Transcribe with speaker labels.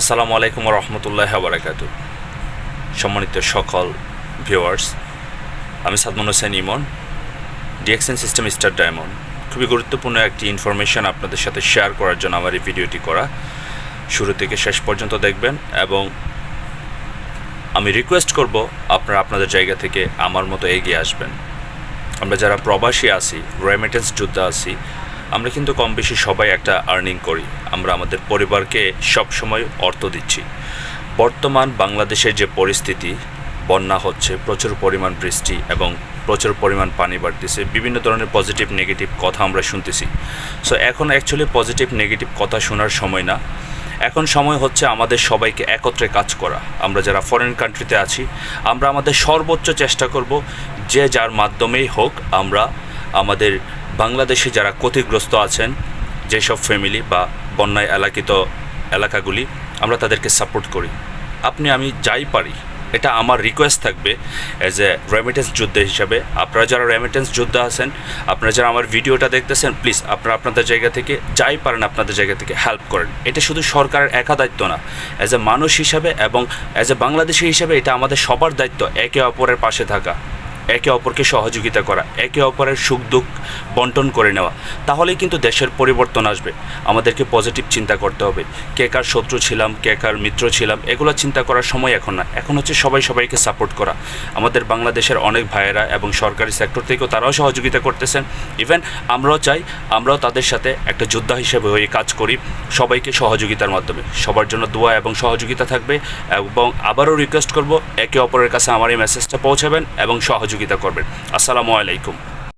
Speaker 1: আসসালামু আলাইকুম রহমতুল্লাহ বারাকাত সম্মানিত সকল ভিউয়ার্স, আমি Sadman Hossain Emon, DXN system star diamond. খুবই গুরুত্বপূর্ণ একটি ইনফরমেশন আপনাদের সাথে শেয়ার করার জন্য আমার এই ভিডিওটি করা। শুরু থেকে শেষ পর্যন্ত দেখবেন এবং আমি রিকোয়েস্ট করব আপনারা আপনাদের জায়গা থেকে আমার মতো এগিয়ে আসবেন। আমরা যারা প্রবাসী আছি রেমিটেন্স যোদ্ধা আছি আমরা কিন্তু কম বেশি সবাই একটা আর্নিং করি। আমরা আমাদের পরিবারকে সব সময় অর্থ দিচ্ছি। বর্তমান বাংলাদেশের যে পরিস্থিতি, বন্যা হচ্ছে, প্রচুর পরিমাণ বৃষ্টি এবং প্রচুর পরিমাণ পানি বাড়তেছে, বিভিন্ন ধরনের পজিটিভ নেগেটিভ কথা আমরা শুনতেছি। সো এখন অ্যাকচুয়ালি পজিটিভ নেগেটিভ কথা শোনার সময় না। এখন সময় হচ্ছে আমাদের সবাইকে একত্রে কাজ করা। আমরা যারা ফরেন কান্ট্রিতে আছি, আমরা আমাদের সর্বোচ্চ চেষ্টা করব যে যার মাধ্যমেই হোক আমরা আমাদের বাংলাদেশে যারা ক্ষতিগ্রস্ত আছেন, যেসব ফ্যামিলি বা বন্যায় এলাকিত এলাকাগুলি, আমরা তাদেরকে সাপোর্ট করি। আপনি, আমি যাই পারি, এটা আমার রিকোয়েস্ট থাকবে অ্যাজ এ রেমিটেন্স যোদ্ধা হিসাবে। আপনারা যারা রেমিটেন্স যোদ্ধা আছেন, আপনারা যারা আমার ভিডিওটা দেখতেছেন প্লিজ আপনারা আপনাদের জায়গা থেকে, যাই পারেন আপনাদের জায়গা থেকে হেল্প করেন। এটা শুধু সরকারের একা দায়িত্ব না অ্যাজ এ মানুষ হিসাবে এবং অ্যাজ এ বাংলাদেশি হিসাবে এটা আমাদের সবার দায়িত্ব, একে অপরের পাশে থাকা। একে অপরকে সহযোগিতা করা, একে অপরের সুখ দুঃখ বন্টন করে নেওয়া, তাহলেই কিন্তু দেশের পরিবর্তন আসবে। আমাদেরকে পজিটিভ চিন্তা করতে হবে। কে কার শত্রু ছিলাম, কে কার মিত্র ছিলাম, এগুলো চিন্তা করার সময় এখন না। এখন হচ্ছে সবাই সবাইকে সাপোর্ট করা। আমাদের বাংলাদেশের অনেক ভাইয়েরা এবং সরকারি সেক্টর থেকেও তারাও সহযোগিতা করতেছেন। ইভেন আমরাও চাই, আমরাও তাদের সাথে একটা যোদ্ধা হিসেবে হয়ে কাজ করি, সবাইকে সহযোগিতার মাধ্যমে। সবার জন্য দোয়া এবং সহযোগিতা থাকবে এবং আবারও রিকোয়েস্ট করব, একে অপরের কাছে আমার এই মেসেজটা পৌঁছাবেন এবং সহযোগিতা করবেন। আসসালামু আলাইকুম।